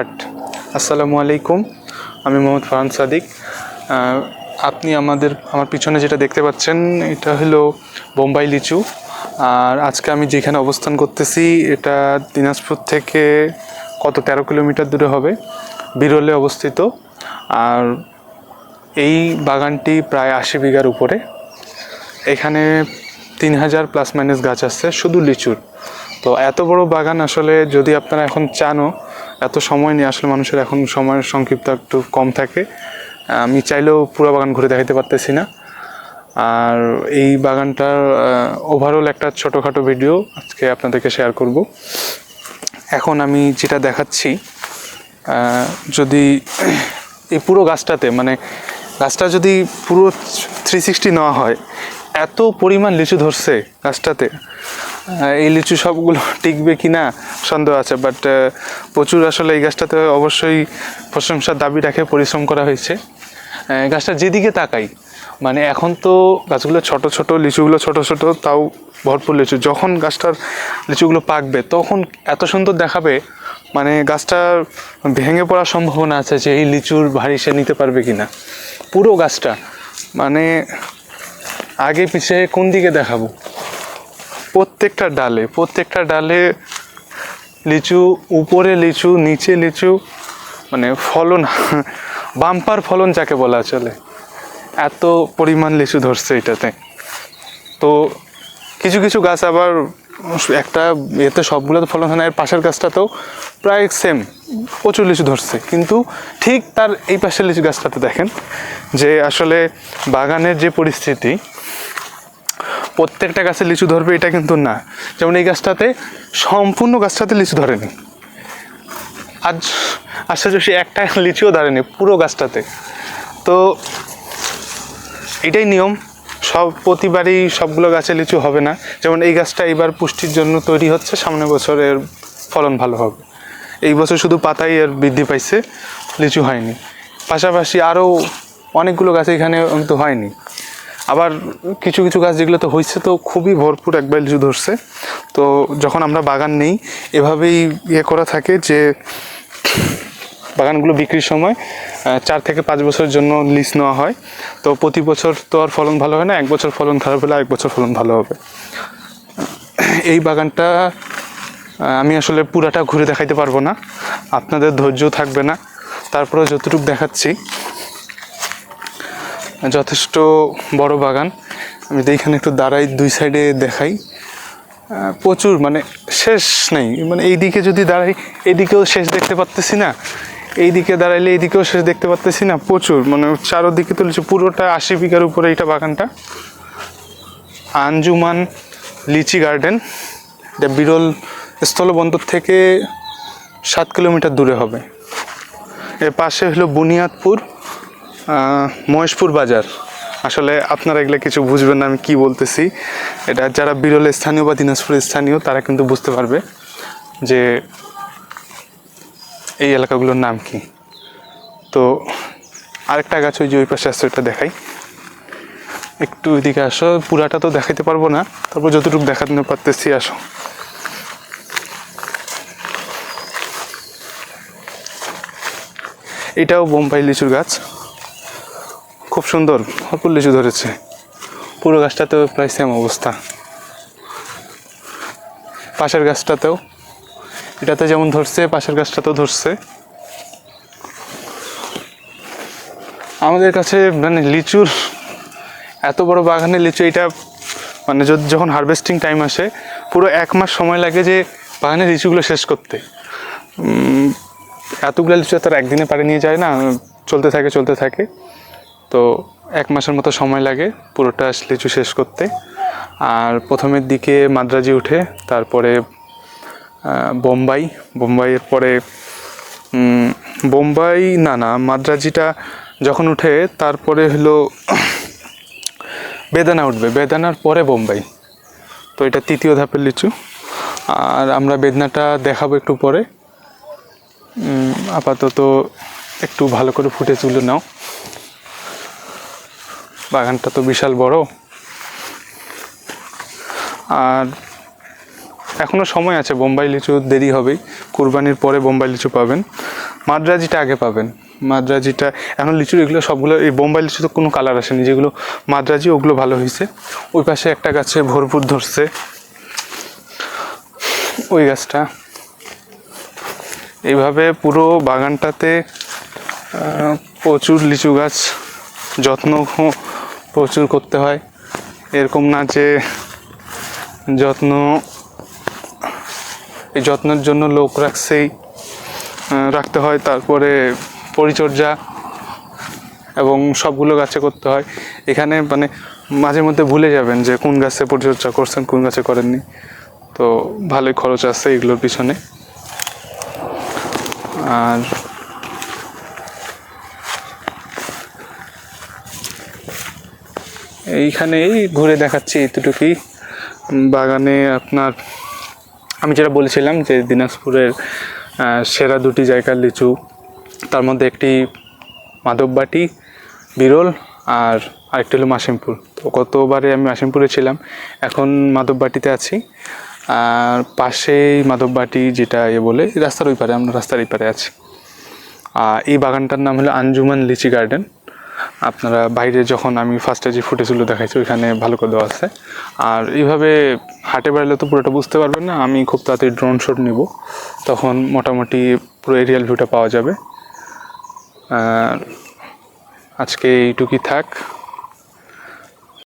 আট। আসসালামু আলাইকুম, আমি মোহাম্মদ ফারহান সাদিক। আপনি আমাদের, আমার পিছনে যেটা দেখতে পাচ্ছেন, এটা হলো বোম্বাই লিচু। আর আজকে আমি যেখানে অবস্থান করতেছি, এটা দিনাজপুর থেকে কত, তেরো কিলোমিটার দূরে হবে, বিরলে অবস্থিত। আর এই বাগানটি প্রায় আশি বিঘার উপরে। এখানে তিন হাজার প্লাস মাইনাস গাছ আছে, শুধু লিচুর। তো এত বড় বাগান আসলে যদি আপনারা এখন চানও এত সময় নিয়ে আসলে মানুষের এখন সময়ের সংক্ষিপ্ত একটু কম থাকে। আমি চাইলেও পুরো বাগান ঘুরে দেখাতে পারতেছি না। আর এই বাগানটার ওভারঅল একটা ছোটোখাটো ভিডিও আজকে আপনাদেরকে শেয়ার করব। এখন আমি যেটা দেখাচ্ছি যদি এই পুরো গাছটাতে মানে গাছটা যদি পুরো থ্রি সিক্সটি নেওয়া হয়, এত পরিমাণ লিচু ধরছে গাছটাতে। এই লিচু সবগুলো টিকবে কি না সন্দেহ আছে বাট প্রচুর আসলে এই গাছটাতে অবশ্যই প্রশংসার দাবি রাখে পরিশ্রম করা হয়েছে। গাছটা যেদিকে তাকাই মানে এখন তো গাছগুলো ছোট ছোট, লিচুগুলো ছোট ছোট, তাও ভরপুর লিচু। যখন গাছটার লিচুগুলো পাকবে, তখন এত সুন্দর দেখাবে মানে গাছটার ভেঙে পড়ার সম্ভাবনা আছে যে এই লিচুর ভারী সে নিতে পারবে কি না পুরো গাছটা মানে আগে পিছে কোন দিকে দেখাবো? প্রত্যেকটা ডালে প্রত্যেকটা ডালে লিচু, উপরে লিচু, নিচে লিচু মানে ফলন, বাম্পার ফলন যাকে বলা চলে, এত পরিমাণ লিচু ধরছে এটাতে। তো কিছু কিছু গাছ আবার একটা এতে সবগুলো তো ফলন হয় না, এর পাশের গাছটাতেও প্রায় সেম প্রচুর লিচু ধরছে। কিন্তু ঠিক তার এই পাশের লিচু গাছটাতে দেখেন যে আসলে বাগানের যে পরিস্থিতি প্রত্যেকটা গাছে লিচু ধরবে এটা কিন্তু না। যেমন এই গাছটাতে সম্পূর্ণ গাছটাতে লিচু ধরেনি। আজ আশ্চর্য সে একটা লিচুও ধরেনি পুরো গাছটাতে। তো এটাই নিয়ম। সব প্রতিবারই সবগুলো গাছে লিচু হবে না। যেমন এই গাছটা এবার পুষ্টির জন্য তৈরি হচ্ছে, সামনের বছরের ফলন ভালো হবে। এই বছর শুধু পাতাই এর বৃদ্ধি পাইছে, লিচু হয়নি। পাশাপাশি আরও অনেকগুলো গাছ এখানে তো হয়নি। আবার কিছু কিছু গাছ যেগুলো তো হয়েছে তো খুবই ভরপুর একবার লিচু ধরছে। তো যখন আমরা বাগান নেই, এভাবেই ইয়ে করা থাকে যে বাগানগুলো বিক্রির সময় চার থেকে পাঁচ বছরের জন্য লিজ নেওয়া হয়। তো প্রতি বছর তো আর ফলন ভালো হয় না, এক বছর ফলন খারাপ হলে এক বছর ফলন ভালো হবে। এই বাগানটা আমি আসলে পুরাটা ঘুরে দেখাইতে পারব না। আপনাদের ধৈর্য থাকবে না। তারপরে যতটুকু দেখাচ্ছি যথেষ্ট বড় বাগান। আমি এইখানে একটু দাঁড়াই, দুই সাইডে দেখাই। প্রচুর মানে শেষ নেই। মানে এইদিকে যদি দাঁড়াই এইদিকেও শেষ দেখতে পারতেছি না। এইদিকে দাঁড়াইলে এইদিকেও শেষ দেখতে পারতেছি না, প্রচুর। মানে চারোদিকে তুলেছে পুরোটা আশি বিঘার উপরে এইটা বাগানটা। Anjuman lychee garden. এটা বিরল স্থলবন্দর থেকে সাত কিলোমিটার দূরে হবে। এর পাশে হলো বুনিয়াদপুর। মহেশপুর বাজার। আসলে আপনারা এগুলো কিছু বুঝবেন না, আমি কী বলতেছি। এটা যারা বিরল স্থানীয় বা দিনাজপুরের স্থানীয়, তারা কিন্তু বুঝতে পারবে যে এই এলাকাগুলোর নাম কি। তো আরেকটা গাছ ওই যে ওই পাশে আসছে ওটা দেখাই। একটু ওইদিকে আসো, পুরাটা তো দেখাইতে পারব না। তারপর যতটুকু দেখাতে পারতেছি, আসো। এটাও বোম্বাই লিচুর গাছ। খুব সুন্দর ভরপুর লিচু ধরেছে। পুরো গাছটাতেও প্রায় সেম অবস্থা। পাশের গাছটাতেও। এটাতে যেমন ধরছে, পাশের গাছটাতেও ধরছে। আমাদের কাছে মানে লিচুর এত বড় বাগানে লিচু এটা মানে যখন হারভেস্টিং টাইম আসে, পুরো এক মাস সময় লাগে যে বাগানের লিচুগুলো শেষ করতে। এতগুলো লিচু তার একদিনে পারে নিয়ে যায় না, চলতে থাকে চলতে থাকে। তো এক মাসের মতো সময় লাগে পুরোটা লিচু শেষ করতে। আর প্রথমের দিকে মাদ্রাজি উঠে, তারপরে বোম্বাই। বোম্বাইয়ের পরে বোম্বাই না না, মাদ্রাজিটা যখন উঠে, তারপরে হলো বেদানা উঠবে। বেদানার পরে বোম্বাই। তো এটা তৃতীয় ধাপের লিচু। আর আমরা বেদনাটা দেখাবো একটু পরে। আপাতত একটু ভালো করে ফুটে তুলে নাও। বাগানটা তো বিশাল বড়। আর এখনও সময় আছে, বোম্বাই লিচু দেরি হবেই। কুরবানির পরে বোম্বাই লিচু পাবেন। মাদ্রাজিটা আগে পাবেন। মাদ্রাজিটা, এখন লিচু এগুলো সবগুলো, এই বোম্বাই লিচু তো কোনো কালার আসেনি। যেগুলো মাদ্রাজি, ওগুলো ভালো হয়েছে। ওই পাশে একটা গাছে ভরপুর ধরছে। ওই গাছটা। এইভাবে পুরো বাগানটাতে প্রচুর লিচু গাছ, যত্ন প্রচুর করতে হয়। এরকম না যে যত্ন, এই যত্নের জন্য লোক রাখছেই রাখতে হয়। তারপরে পরিচর্যা এবং সবগুলো গাছে করতে হয়। এখানে মানে মাঝে মধ্যে ভুলে যাবেন যে কোন গাছে পরিচর্যা করছেন, কোন গাছে করেননি। তো ভালোই খরচ আছে এগুলোর পিছনে। আর এইখানেই ঘুরে দেখাচ্ছি এতটুকুই। বাগানে আপনার, আমি যেটা বলেছিলাম যে দিনাজপুরের সেরা দুটি জায়গার লিচু। তার মধ্যে একটি মাধববাটি, বিরল, আর আরেকটি হলো মাসিমপুর। তো গতবারে আমি মাসিমপুরে ছিলাম, এখন মাধববাটিতে আছি। আর পাশেই মাধববাটি যেটা এ বলে, রাস্তার ওই পারে, আমরা রাস্তার এই পারে আছি। আর এই বাগানটার নাম হলো আঞ্জুমান লিচি গার্ডেন। আপনারা বাইরে যখন আমি ফার্স্টে যে ফুটেজগুলো দেখাইছি, ওইখানে ভালো করে দেওয়া আছে। আর এইভাবে হাটে বেড়ালে তো পুরোটা বুঝতে পারবেন না, আমি খুব তাড়াতাড়ি ড্রোন শট নিব। তখন মোটামুটি পুরো এরিয়াল ভিউটা পাওয়া যাবে। আজকে এইটুকুই থাক।